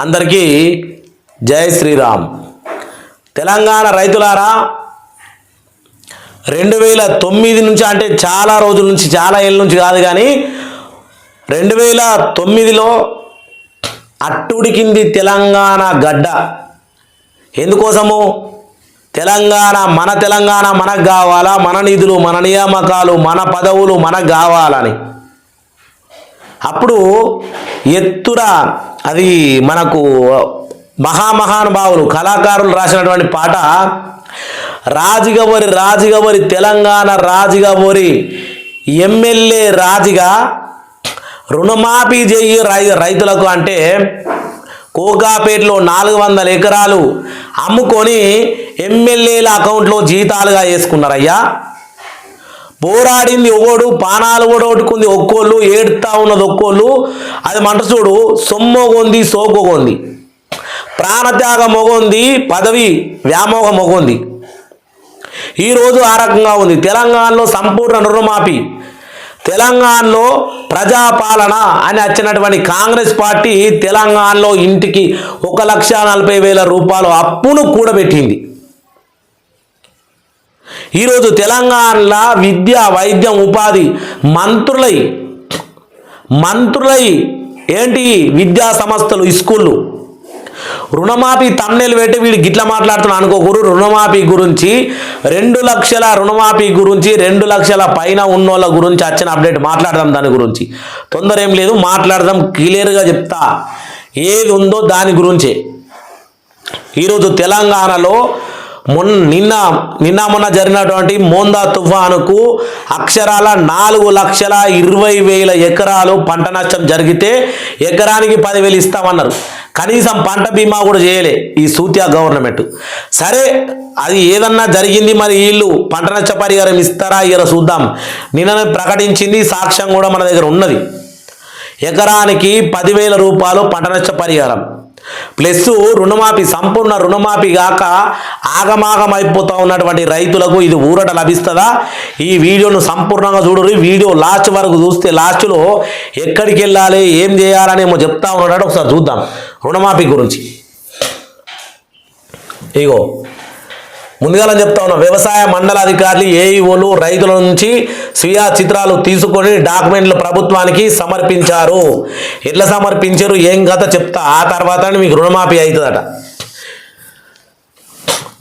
అందరికీ జై శ్రీరామ్. తెలంగాణ రైతులారా రెండు వేల తొమ్మిది నుంచి అంటే చాలా రోజుల నుంచి చాలా ఏళ్ళ నుంచి కాదు కానీ రెండు వేల తొమ్మిదిలో అట్టుడికింది తెలంగాణ గడ్డ. ఎందుకోసము? తెలంగాణ మన తెలంగాణ మనకు కావాలా? మన నిధులు మన నియామకాలు మన పదవులు మనకు కావాలని. అప్పుడు ఎత్తున అది మనకు మహామహానుభావులు కళాకారులు రాసినటువంటి పాట రాజిగవరి రాజిగవరి తెలంగాణ రాజిగవరి ఎమ్మెల్యే రాజిగా రుణమాఫీ చెయ్యి రైతులకు అంటే కోకాపేటలో నాలుగు వందల ఎకరాలు అమ్ముకొని ఎమ్మెల్యేల అకౌంట్లో జీతాలుగా వేసుకున్నారయ్యా. పోరాడింది ఒకడు పానాలు కూడా ఒట్టుకుంది ఒక్కోళ్ళు ఏడుతా ఉన్నది ఒక్కోళ్ళు. అది మంట చూడు సొమ్మొగొంది సోకొగొంది ప్రాణత్యాగ మొగొంది పదవి వ్యామోహ మొగొంది ఈరోజు ఆ రకంగా ఉంది. తెలంగాణలో సంపూర్ణ రుణమాఫీ. తెలంగాణలో ప్రజాపాలన అని వచ్చినటువంటి కాంగ్రెస్ పార్టీ తెలంగాణలో ఇంటికి ఒక లక్ష నలభై వేల రూపాయలు అప్పును కూడబెట్టింది. ఈరోజు తెలంగాణలో విద్య వైద్యం ఉపాధి మంత్రులై మంత్రులై ఏంటి విద్యా సంస్థలు స్కూళ్ళు? రుణమాఫీ తమ్నేలు పెట్టి వీడు గిట్ల మాట్లాడుతున్నా అనుకోకూరు రుణమాఫీ గురించి రెండు లక్షల రుణమాఫీ గురించి రెండు లక్షల పైన ఉన్నోళ్ళ గురించి వచ్చిన అప్డేట్ మాట్లాడదాం దాని గురించి. తొందర ఏం లేదు మాట్లాడదాం క్లియర్గా చెప్తా. ఏది ఉందో దాని గురించే. ఈరోజు తెలంగాణలో మొన్న నిన్న నిన్న మొన్న జరిగినటువంటి మోందా తుఫానుకు అక్షరాల నాలుగు లక్షల ఇరవై వేల ఎకరాలు పంట నష్టం జరిగితే ఎకరానికి పదివేలు ఇస్తామన్నారు. కనీసం పంట బీమా కూడా చేయలే ఈ సూత్యా గవర్నమెంట్. సరే అది ఏదన్నా జరిగింది మరి వీళ్ళు పంట నష్ట పరిహారం ఇస్తారా ఇలా చూద్దాం. నిన్న ప్రకటించింది సాక్ష్యం కూడా మన దగ్గర ఉన్నది. ఎకరానికి పదివేల రూపాయలు పంట నష్ట పరిహారం. ప్లస్ రుణమాఫీ సంపూర్ణ రుణమాఫీ కాక ఆగమాగం అయిపోతూ ఉన్నటువంటి రైతులకు ఇది ఊరట లభిస్తుందా? ఈ వీడియోను సంపూర్ణంగా చూడరు వీడియో లాస్ట్ వరకు చూస్తే లాస్ట్లో ఎక్కడికి వెళ్ళాలి ఏం చేయాలని ఏమో చెప్తా ఉన్నాడు. ఒకసారి చూద్దాం. రుణమాఫీ గురించి. ఇగో. ముందుగా చెప్తా ఉన్నా వ్యవసాయ మండల అధికారులు ఏఈఓలు రైతుల నుంచి స్వీయ చిత్రాలు తీసుకొని డాక్యుమెంట్లు ప్రభుత్వానికి సమర్పించారు. ఎట్లా సమర్పించారు? ఏం కథ చెప్తా? ఆ తర్వాత మీకు రుణమాఫీ అవుతుందట.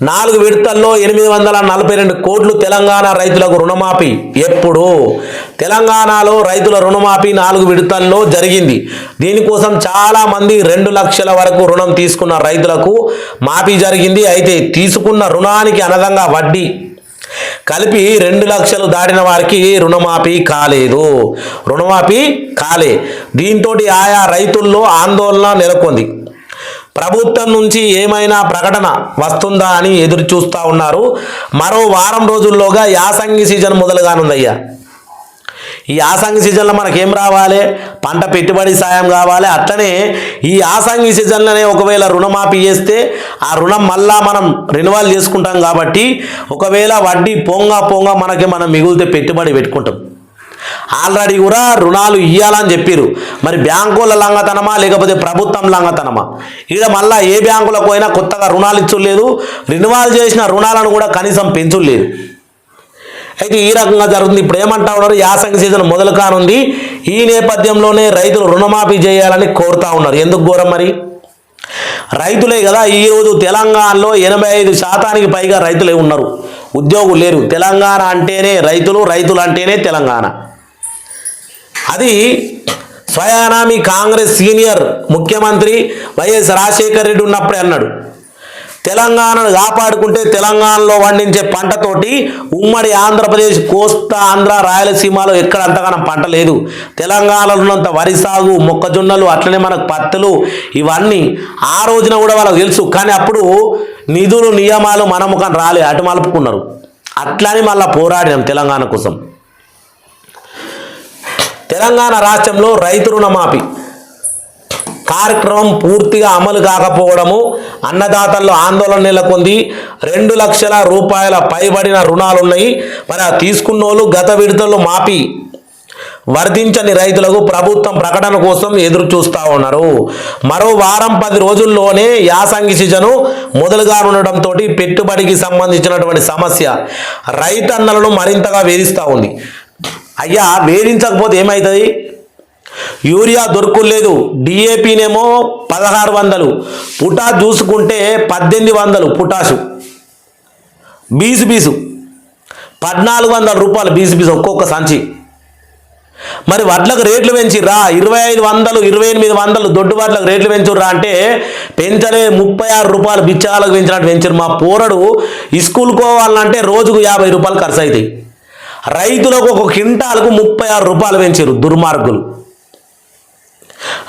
నాలుగు విడతల్లో ఎనిమిది వందల నలభై రెండు కోట్లు తెలంగాణ రైతులకు రుణమాఫీ. ఎప్పుడు? తెలంగాణలో రైతుల రుణమాఫీ నాలుగు విడతల్లో జరిగింది. దీనికోసం చాలా మంది రెండు లక్షల వరకు రుణం తీసుకున్న రైతులకు మాఫీ జరిగింది. అయితే తీసుకున్న రుణానికి అనదంగా వడ్డీ. కలిపి రెండు లక్షలు దాటిన వారికి రుణమాఫీ కాలేదు. రుణమాఫీ కాలే. దీంతో ఆయా రైతుల్లో ఆందోళన నెలకొంది. ప్రభుత్వం నుంచి ఏమైనా ప్రకటన వస్తుందా అని ఎదురు చూస్తూ ఉన్నారు. మరో వారం రోజుల్లోగా యాసంగి సీజన్ మొదలుగానుందయ్యా. ఈ యాసంగి సీజన్లో మనకేం రావాలి? పంట పెట్టుబడి సాయం కావాలి. అట్లనే ఈ యాసంగి సీజన్లోనే ఒకవేళ రుణమాఫీ చేస్తే ఆ రుణం మళ్ళా మనం రెన్యువల్ చేసుకుంటాం కాబట్టి ఒకవేళ వడ్డీ పొంగ పొంగ మనకి మనం మిగిలితే పెట్టుబడి పెట్టుకుంటాం. ఆల్రెడీ కూడా రుణాలు ఇవ్వాలని చెప్పారు మరి బ్యాంకుల లంగతనమా లేకపోతే ప్రభుత్వం లంగతనమా? ఈడ మళ్ళా ఏ బ్యాంకులకు పోయినా కొత్తగా రుణాలు ఇచ్చులేదు రినివాల్ చేసిన రుణాలను కూడా కనీసం పెంచులేదు అయితే ఈ రకంగా జరుగుతుంది. ఇప్పుడు ఏమంటా ఉన్నారు? యాసంగి సీజన్ మొదలు కానుంది. ఈ నేపథ్యంలోనే రైతులు రుణమాఫీ చేయాలని కోరుతా ఉన్నారు. ఎందుకు ఘోరం మరి? రైతులే కదా ఈరోజు తెలంగాణలో ఎనభై ఐదు శాతానికి పైగా రైతులే ఉన్నారు. ఉద్యోగులు లేరు. తెలంగాణ అంటేనే రైతులు రైతులు అంటేనే తెలంగాణ. అది స్వయానా మీ కాంగ్రెస్ సీనియర్ ముఖ్యమంత్రి వైఎస్ రాజశేఖర రెడ్డి ఉన్నప్పుడే అన్నాడు. తెలంగాణను కాపాడుకుంటే తెలంగాణలో పండించే పంటతోటి ఉమ్మడి ఆంధ్రప్రదేశ్ కోస్తా ఆంధ్ర రాయలసీమలో ఎక్కడ అంతగానం పంట లేదు. తెలంగాణలో ఉన్నంత వరి సాగు మొక్కజొన్నలు అట్లనే మనకు పత్తులు ఇవన్నీ ఆ రోజున కూడా వాళ్ళకి తెలుసు. కానీ అప్పుడు నిధులు నియమాలు మన ముఖం రాలే అటు మలుపుకున్నారు. అట్లానే మళ్ళీ పోరాడినాం తెలంగాణ కోసం. తెలంగాణ రాష్ట్రంలో రైతు రుణమాఫీ. కార్యక్రమం పూర్తిగా అమలు కాకపోవడము అన్నదాతల్లో ఆందోళన నెలకొంది. రెండు లక్షల రూపాయల పైబడిన రుణాలు ఉన్నాయి మరి ఆ తీసుకున్న వాళ్ళు గత విడతలు మాఫీ వర్ధించని రైతులకు ప్రభుత్వం ప్రకటన కోసం ఎదురు చూస్తూ ఉన్నారు. మరో వారం పది రోజుల్లోనే యాసంగి సీజను మొదలుగా ఉండడంతో పెట్టుబడికి సంబంధించినటువంటి సమస్య రైతన్నలను మరింతగా వేధిస్తూ ఉంది. అయ్యా వేధించకపోతే ఏమవుతుంది యూరియా దొరకలేదు. డిఏపీనేమో పదహారు వందలు. పుటా చూసుకుంటే పద్దెనిమిది వందలు పుటాసు. Bees bees. పద్నాలుగు వందల రూపాయలు బీసు బీసు ఒక్కొక్క సంచి. మరి వడ్లకు రేట్లు పెంచిర్రా? ఇరవై ఐదు వందలు ఇరవై ఎనిమిది వందలు దొడ్డు వడ్లకు రేట్లు పెంచుర్రా అంటే పెంచలే ముప్పై ఆరు రూపాయలు బిచ్చాలకు పెంచినట్టు పెంచారు మా పోరడు స్కూల్ పోవాలంటే రోజుకు యాభై రూపాయలు ఖర్చు అవుతాయి రైతులకు ఒక క్వింటాలకు ముప్పై ఆరు రూపాయలు పెంచారు దుర్మార్గులు.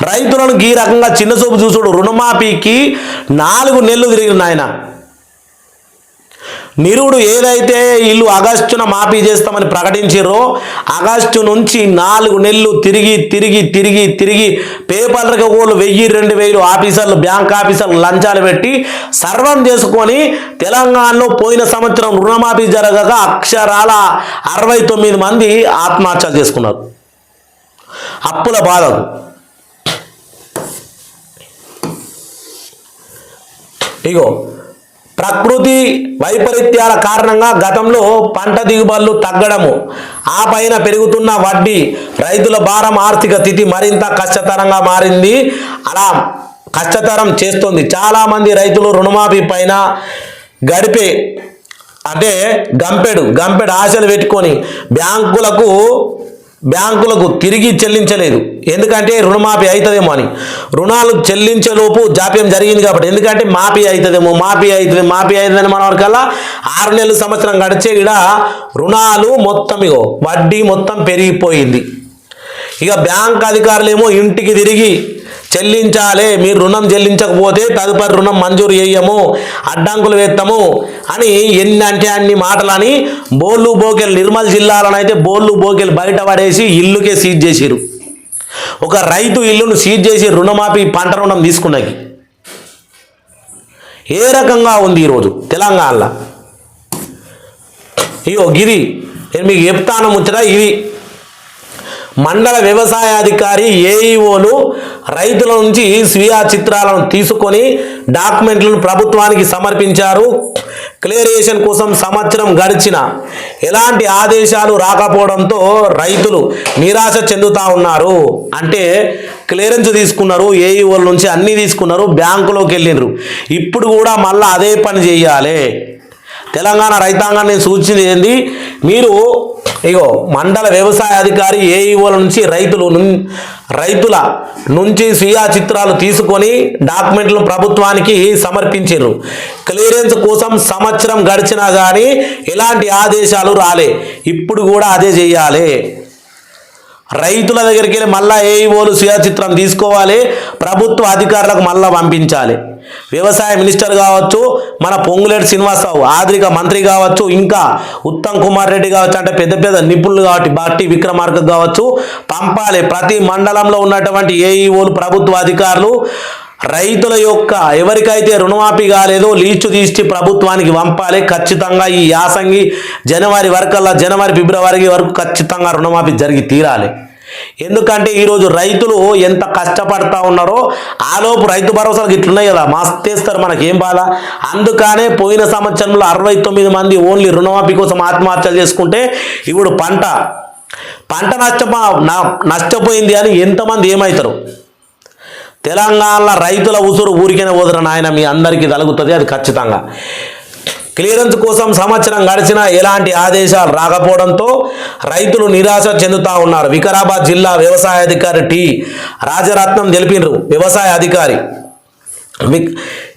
రైతులను ఈ రకంగా చిన్నచూపు చూసుడు రుణమాఫీకి నాలుగు నెలలు తిరిగి నాయన నిరుడు ఏదైతే ఇల్లు ఆగస్టున మాఫీ చేస్తామని ప్రకటించారో ఆగస్టు నుంచి నాలుగు నెలలు తిరిగి తిరిగి తిరిగి తిరిగి పేపర్లకు వాళ్ళు వెయ్యి రెండు వేలు ఆఫీసర్లు బ్యాంక్ ఆఫీసర్లు లంచాలు పెట్టి సర్వం చేసుకొని తెలంగాణలో పోయిన సంవత్సరం రుణమాఫీ జరగక అక్షరాల అరవై తొమ్మిది మంది ఆత్మహత్యలు చేసుకున్నారు. అప్పుల బాధకు ఇగో ప్రకృతి వైపరీత్యాల కారణంగా గతంలో పంట దిగుబడులు తగ్గడము ఆ పైన పెరుగుతున్న వడ్డీ రైతుల భారం ఆర్థిక స్థితి మరింత కష్టతరంగా మారింది. అలా కష్టతరం చేస్తుంది. చాలామంది రైతులు రుణమాఫీ పైన గడిపే అంటే గంపెడు గంపెడు ఆశలు పెట్టుకొని బ్యాంకులకు బ్యాంకులకు తిరిగి చెల్లించలేదు. ఎందుకంటే రుణమాఫీ అవుతుందేమో అని. రుణాలు చెల్లించేలోపు జాప్యం జరిగింది కాబట్టి. ఎందుకంటే మాఫీ అవుతుందేమో మాఫీ అవుతుంది మాఫీ అవుతుందని మన వరకల్లా ఆరు నెలల సంవత్సరం గడిచే ఇడ రుణాలు మొత్తం ఇగో వడ్డీ మొత్తం పెరిగిపోయింది. ఇక బ్యాంక్ అధికారులేమో ఇంటికి తిరిగి చెల్లించాలి మీరు రుణం చెల్లించకపోతే తదుపరి రుణం మంజూరు చేయము అడ్డంకులు వేస్తాము అని ఎన్ని అంటే అన్ని మాటలని బోళ్ళు బోకెలు నిర్మల్ జిల్లాలోనైతే బోళ్ళు బోకెలు బయట పడేసి ఇల్లుకే సీజ్ చేసిరు ఒక రైతు ఇల్లును సీజ్ చేసి రుణమాఫీ పంట రుణం తీసుకున్నది. ఏ రకంగా ఉంది ఈరోజు తెలంగాణలో? అయ్యో గిరి నేను మీకు చెప్తాను ముచ్చట ఇది మండల వ్యవసాయాధికారి ఏఈఓలు రైతుల నుంచి స్వీయ చిత్రాలను తీసుకొని డాక్యుమెంట్లను ప్రభుత్వానికి సమర్పించారు. క్లియరేషన్ కోసం సంవత్సరం గడిచిన ఎలాంటి ఆదేశాలు రాకపోవడంతో రైతులు నిరాశ చెందుతా ఉన్నారు. అంటే క్లియరెన్స్ తీసుకున్నారు ఏఈఓల నుంచి అన్నీ తీసుకున్నారు బ్యాంకులోకి వెళ్ళినారు ఇప్పుడు కూడా మళ్ళీ అదే పని చేయాలి. తెలంగాణ రైతాంగాన్ని సూచించింది మీరు ఇగో మండల వ్యవసాయ అధికారి ఏఈఓల నుంచి రైతులు రైతుల నుంచి స్వీయ చిత్రాలు తీసుకొని డాక్యుమెంట్లు ప్రభుత్వానికి సమర్పించారు క్లియరెన్స్ కోసం సంవత్సరం గడిచినా కానీ ఎలాంటి ఆదేశాలు రాలే. ఇప్పుడు కూడా అదే చేయాలి. రైతుల దగ్గరికి వెళ్ళి మళ్ళా ఏఈఓలు స్వీయ చిత్రం తీసుకోవాలి. ప్రభుత్వ అధికారులకు మళ్ళా పంపించాలి. వ్యవసాయ మినిస్టర్ కావచ్చు మన పొంగులేటి శ్రీనివాసరావు ఆధునిక మంత్రి కావచ్చు ఇంకా ఉత్తమ్ కుమార్ రెడ్డి కావచ్చు అంటే పెద్ద పెద్ద నిపుణులు కాబట్టి బట్టి విక్రమార్క కావచ్చు పంపాలి. ప్రతి మండలంలో ఉన్నటువంటి ఏఈఓలు ప్రభుత్వ అధికారులు రైతుల యొక్క ఎవరికైతే రుణమాఫీ కాలేదో లీస్టు తీసి ప్రభుత్వానికి పంపాలి. ఖచ్చితంగా ఈ యాసంగి జనవరి వరకల్లా జనవరి ఫిబ్రవరి వరకు ఖచ్చితంగా రుణమాఫీ జరిగి తీరాలి. ఎందుకంటే ఈరోజు రైతులు ఎంత కష్టపడతా ఉన్నారో ఆలోపు రైతు భరోసాలకు ఇట్లున్నాయి కదా. మస్తేస్తారు మనకి ఏం బాధ? అందుకనే పోయిన సంవత్సరంలో అరవై తొమ్మిది మంది ఓన్లీ రుణమాఫీ కోసం ఆత్మహత్యలు చేసుకుంటే ఇప్పుడు పంట పంట నష్ట నా- నష్టపోయింది అని ఎంతమంది ఏమవుతారు తెలంగాణలో రైతుల ఉసురు ఊరికైనా వదర నాయన మీ అందరికీ తలుగుతుంది అది ఖచ్చితంగా. క్లియరెన్స్ కోసం సంవత్సరం గడిచినా ఎలాంటి ఆదేశాలు రాకపోవడంతో రైతులు నిరాశ చెందుతా ఉన్నారు. వికారాబాద్ జిల్లా వ్యవసాయ అధికారి టి రాజరత్నం తెలిపినారు. వ్యవసాయ అధికారి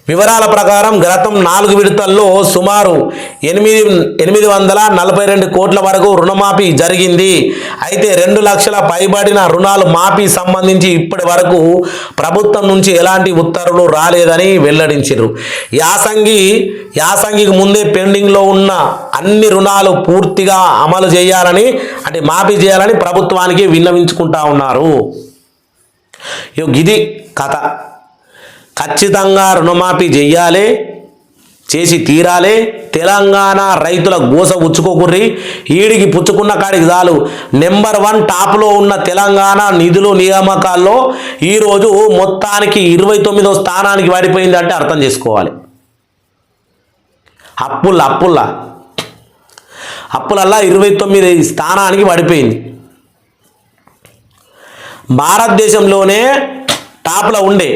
వివరాల ప్రకారం గతం నాలుగు విడతల్లో సుమారు ఎనిమిది ఎనిమిది వందల నలభై రెండు కోట్ల వరకు రుణమాఫీ జరిగింది. అయితే రెండు లక్షల పైబడిన రుణాలు మాఫీ సంబంధించి ఇప్పటి వరకు ప్రభుత్వం నుంచి ఎలాంటి ఉత్తర్వులు రాలేదని వెల్లడించారు. యాసంగి యాసంగికి ముందే పెండింగ్లో ఉన్న అన్ని రుణాలు పూర్తిగా అమలు చేయాలని అంటే మాఫీ చేయాలని ప్రభుత్వానికి విన్నవించుకుంటా ఉన్నారు. ఇది కథ. ఖచ్చితంగా రుణమాఫీ చెయ్యాలి చేసి తీరాలే. తెలంగాణ రైతుల గోస ఉచ్చుకోకుర్రి ఈడికి పుచ్చుకున్న కాడికి చాలు. నెంబర్ వన్ టాప్లో ఉన్న తెలంగాణ నిధులు నియామకాల్లో ఈరోజు మొత్తానికి ఇరవై తొమ్మిదో స్థానానికి పడిపోయింది అంటే అర్థం చేసుకోవాలి. అప్పుల్లా అప్పుల్లా. అప్పులల్లా ఇరవై తొమ్మిది స్థానానికి పడిపోయింది భారతదేశంలోనే టాప్లో ఉండే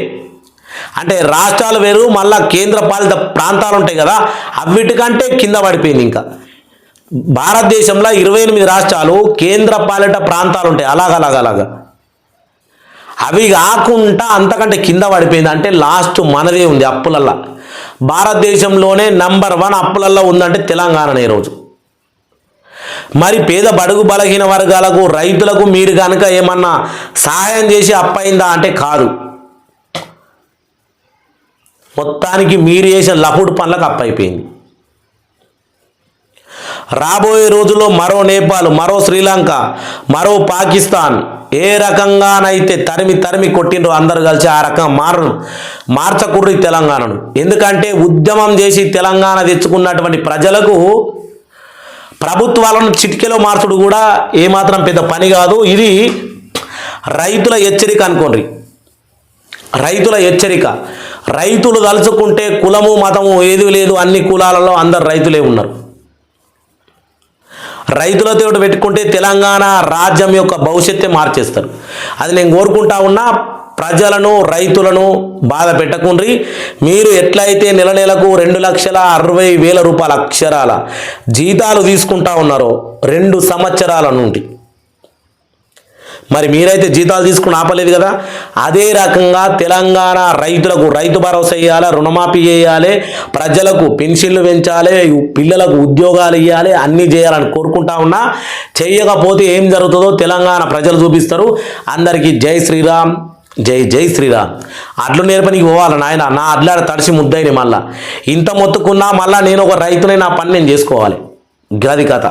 అంటే రాష్ట్రాలు వేరు మళ్ళా కేంద్ర పాలిత ప్రాంతాలు ఉంటాయి కదా అవిటికంటే కింద పడిపోయింది ఇంకా. భారతదేశంలో ఇరవై ఎనిమిది రాష్ట్రాలు కేంద్ర పాలిట ప్రాంతాలు ఉంటాయి. అలాగలాగలాగా అవి కాకుండా అంతకంటే కింద పడిపోయింది అంటే లాస్ట్ మనదే ఉంది అప్పులల్లా. భారతదేశంలోనే నంబర్ వన్ అప్పులల్లో ఉందంటే తెలంగాణనే ఈరోజు మరి పేద బడుగు బలహీన వర్గాలకు రైతులకు మీరు కనుక ఏమన్నా సహాయం చేసి అప్పయిందా అంటే కాదు. మొత్తానికి మీరు చేసిన లపుడు పనులకు అప్పైపోయింది. రాబోయే రోజుల్లో మరో నేపాల్ మరో శ్రీలంక మరో పాకిస్తాన్ ఏ రకంగానైతే తరిమి తరిమి కొట్టిండ్రో అందరు కలిసి ఆ రకం మార మార్చకుర్రి తెలంగాణను. ఎందుకంటే ఉద్యమం చేసి తెలంగాణ తెచ్చుకున్నటువంటి ప్రజలకు ప్రభుత్వాలను చిటికెలో మార్చుడు కూడా ఏమాత్రం పెద్ద పని కాదు. ఇది రైతుల హెచ్చరిక అనుకోండి. రైతుల హెచ్చరిక. రైతులు తలుచుకుంటే కులము మతము ఏది లేదు అన్ని కులాలలో అందరు రైతులే ఉన్నారు. రైతులతో పెట్టుకుంటే తెలంగాణ రాజ్యం యొక్క భవిష్యత్తే మార్చేస్తారు. అది నేను కోరుకుంటా ఉన్నా ప్రజలను రైతులను బాధ పెట్టకుండ్రి. మీరు ఎట్లయితే నెల నెలకు రెండు లక్షల అరవై వేల రూపాయల అక్షరాల జీతాలు తీసుకుంటా ఉన్నారో రెండు సంవత్సరాల నుండి మరి మీరైతే జీతాలు తీసుకుని ఆపలేదు కదా? అదే రకంగా తెలంగాణ రైతులకు రైతు భరోసా ఇవ్వాలి రుణమాఫీ చేయాలి ప్రజలకు పెన్షన్లు పెంచాలి పిల్లలకు ఉద్యోగాలు ఇవ్వాలి అన్నీ చేయాలని కోరుకుంటా ఉన్నా చేయకపోతే ఏం జరుగుతుందో తెలంగాణ ప్రజలు చూపిస్తారు. అందరికీ జై శ్రీరామ్ జై జై శ్రీరామ్. అడ్లు నేర్పనికి పోవాలి నాయన నా అడ్లాడ తడిసి ముద్దయిని మళ్ళా. ఇంత మొత్తుకున్నా మళ్ళా నేను ఒక రైతునే నా పని నేను చేసుకోవాలి. గది కథ.